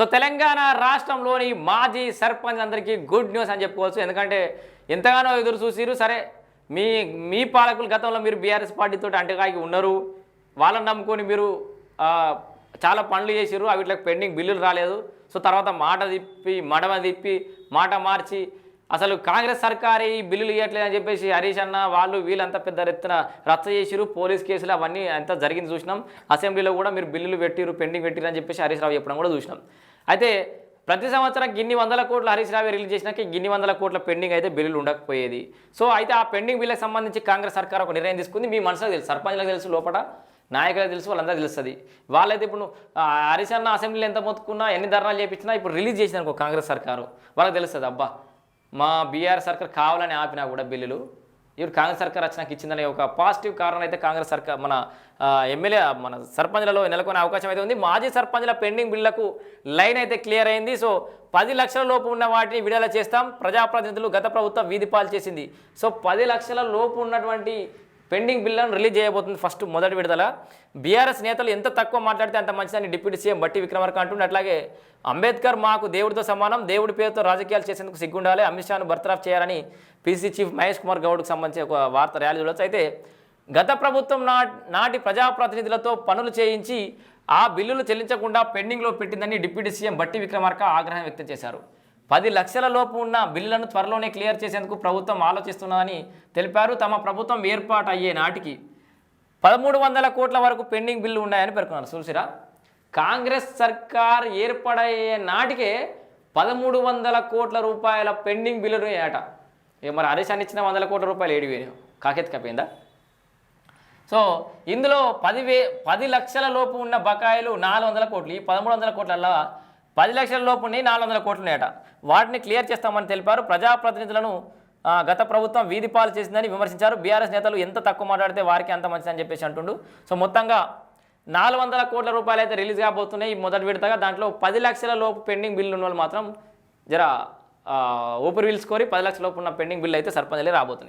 So Telangana రాష్ట్రంలోని మాజీ సర్పంచ్ అందరికీ గుడ్ న్యూస్ అని చెప్పుకోవచ్చు. ఎందుకంటే ఎంతగానో ఎదురు చూసిరు. సరే మీ మీ పాలకులు గతంలో మీరు బీఆర్ఎస్ పార్టీతో అంటకాగి ఉన్నారు. వాళ్ళని నమ్ముకొని మీరు చాలా పనులు చేసిర్రు వీటికి పెండింగ్ బిల్లులు రాలేదు. సో తర్వాత మాట తిప్పి మడమ తిప్పి మాట మార్చి అసలు కాంగ్రెస్ సర్కార్ ఈ బిల్లులు ఇవ్వట్లేదు అని చెప్పేసి హరీష్ అన్న వాళ్ళు వీళ్ళంతా పెద్ద ఎత్తున రచ్చ చేసిరు. పోలీస్ కేసులు అవన్నీ అంతా జరిగింది చూసినాం. అసెంబ్లీలో కూడా మీరు బిల్లులు పెట్టిరు పెండింగ్ పెట్టిరు అని చెప్పేసి హరీష్ రావు చెప్పడం కూడా చూసినాం. అయితే ప్రతి సంవత్సరం గిన్ని వందల కోట్ల హరీష్ రావు రిలీజ్ చేసినాక గిన్ని వందల కోట్ల పెండింగ్ అయితే బిల్లులు ఉండకపోయేది. సో అయితే ఆ పెండింగ్ బిల్లుకి సంబంధించి కాంగ్రెస్ సర్కార్ ఒక నిర్ణయం తీసుకుంది. మీ మనసులో తెలుసు సర్పంచ్లకు తెలుసు లోపల నాయకులకు తెలుసు వాళ్ళందరూ తెలుస్తుంది. వాళ్ళైతే ఇప్పుడు హరీష్ అన్న అసెంబ్లీలో ఎంత మొత్తుకున్నా ఎన్ని ధర్నాలు చేపించినా ఇప్పుడు రిలీజ్ చేసిన కాంగ్రెస్ సర్కారు. వాళ్ళకి తెలుస్తుంది అబ్బా మా బీఆర్ సర్కార్ కావాలని ఆపినా కూడా బిల్లులు. ఇప్పుడు కాంగ్రెస్ సర్కార్ వచ్చినాక ఇచ్చిందనే ఒక పాజిటివ్ కారణం అయితే కాంగ్రెస్ సర్కార్ మన ఎమ్మెల్యే మన సర్పంచ్లలో నెలకొనే అవకాశం అయితే ఉంది. మాజీ సర్పంచ్ల పెండింగ్ బిల్లులకు లైన్ అయితే క్లియర్ అయింది. సో పది లక్షల లోపు ఉన్న వాటిని విడుదల చేస్తాం. ప్రజాప్రతినిధులు గత ప్రభుత్వం వీధి చేసింది. సో పది లక్షల లోపు ఉన్నటువంటి పెండింగ్ బిల్లులను రిలీజ్ చేయబోతుంది ఫస్ట్ మొదటి విడుదల బీఆర్ఎస్ నేతలు ఎంత తక్కువ మాట్లాడితే అంత మంచిదని డిప్యూటీ సీఎం బట్టి విక్రమార్క అంటుండే. అట్లాగే అంబేద్కర్ మాకు దేవుడితో సమానం దేవుడి పేరుతో రాజకీయాలు చేసేందుకు సిగ్గుండాలి అమిత్ షాను బర్తరాఫ్ చేయాలని పీసీ చీఫ్ మహేష్ కుమార్ గౌడ్కు సంబంధించి ఒక వార్త ర్యాలీ చూడొచ్చు. అయితే గత ప్రభుత్వం నా నాటి ప్రజాప్రతినిధులతో పనులు చేయించి ఆ బిల్లులు చెల్లించకుండా పెండింగ్లో పెట్టిందని డిప్యూటీ సీఎం బట్టి విక్రమార్క ఆగ్రహం వ్యక్తం చేశారు. పది లక్షల లోపు ఉన్న బిల్లులను త్వరలోనే క్లియర్ చేసేందుకు ప్రభుత్వం ఆలోచిస్తున్నదని తెలిపారు. తమ ప్రభుత్వం ఏర్పాటు అయ్యే నాటికి పదమూడు వందల కోట్ల వరకు పెండింగ్ బిల్లు ఉన్నాయని పేర్కొన్నారు. చూసిరా? కాంగ్రెస్ సర్కార్ ఏర్పడయ్యే నాటికే పదమూడు వందల కోట్ల రూపాయల పెండింగ్ బిల్లులు ఏట మరి ఆదేశాన్ని ఇచ్చిన వందల కోట్ల రూపాయలు ఏడు వేలు. కాకెత్తుకపోయిందా సో ఇందులో పదివే పది లక్షల లోపు ఉన్న బకాయిలు నాలుగు వందల కోట్లు. ఈ పదమూడు వందల కోట్లలో పది లక్షల లోపు ఉన్నాయి నాలుగు వందల కోట్లు ఉన్నాయట వాటిని క్లియర్ చేస్తామని తెలిపారు. ప్రజాప్రతినిధులను గత ప్రభుత్వం వీధిపాలు చేసిందని విమర్శించారు. బీఆర్ఎస్ నేతలు ఎంత తక్కువ మాట్లాడితే వారికి అంత మంచిదని చెప్పేసి అంటుండు. సో మొత్తంగా నాలుగు వందల కోట్ల రూపాయలు అయితే రిలీజ్ కాబోతున్నాయి మొదటి విడతగా. దాంట్లో పది లక్షల లోపు పెండింగ్ బిల్లు ఉన్న వాళ్ళు మాత్రం జర ఊపిరి పీల్చుకొని పది లక్షల లోపు ఉన్న పెండింగ్ బిల్లు అయితే సర్పంచ్లే రాబోతున్నాయి.